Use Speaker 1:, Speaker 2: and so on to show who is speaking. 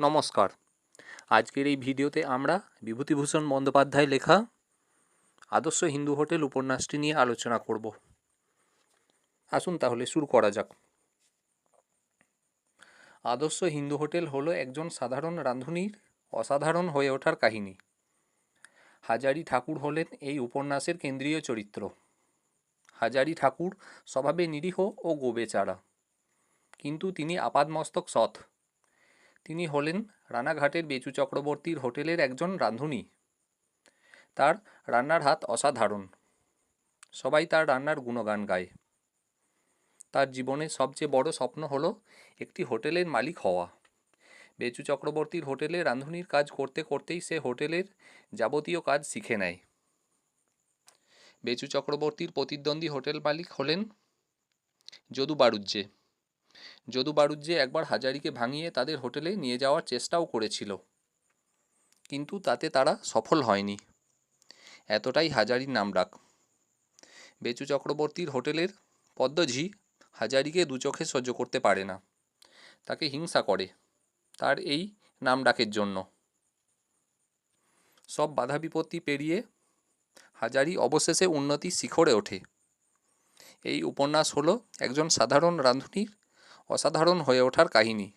Speaker 1: নমস্কার। আজকের এই ভিডিওতে আমরা বিভূতিভূষণ বন্দ্যোপাধ্যায় লেখা আদর্শ হিন্দু হোটেল উপন্যাসটি নিয়ে আলোচনা করব। আসুন তাহলে শুরু করা যাক। আদর্শ হিন্দু হোটেল হলো একজন সাধারণ রাঁধুনির অসাধারণ হয়ে ওঠার কাহিনী। হাজারি ঠাকুর হলেন এই উপন্যাসের কেন্দ্রীয় চরিত্র। হাজারি ঠাকুর স্বভাবে নিরীহ ও গোবেচারা। কিন্তু তিনি আপাদমস্তক সৎ। তিনি হলেন রানাঘাটের বেচু চক্রবর্তীর হোটেলের একজন রাঁধুনি। তার রান্নার হাত অসাধারণ। সবাই তার রান্নার গুণগান গায়। তার জীবনের সবচেয়ে বড় স্বপ্ন হলো একটি হোটেলের মালিক হওয়া। বেচু চক্রবর্তীর হোটেলে রাঁধুনির কাজ করতে করতেই সে হোটেলের যাবতীয় কাজ শিখে নেয়। বেচু চক্রবর্তীর প্রতিদ্বন্দ্বী হোটেল মালিক হলেন যদু বাড়ুজ্জে যদু বাড়ুজ্জে একবার হাজারিকে ভাঙিয়ে তাদের হোটেলে নিয়ে যাওয়ার চেষ্টাও করেছিল। কিন্তু তাতে তারা সফল হয়নি। এতটাই হাজারির নাম ডাক। বেচু চক্রবর্তীর হোটেলের পদ্মঝি হাজারিকে দু চোখে সহ্য করতে পারে না। তাকে হিংসা করে। তার এই নাম ডাকের জন্য। সব বাধা বিপত্তি পেরিয়ে হাজারি অবশেষে উন্নতির শিখরে ওঠে। এই উপন্যাস হলো একজন সাধারণ রাঁধুনির অসাধারণ হয়ে ওঠার কাহিনী।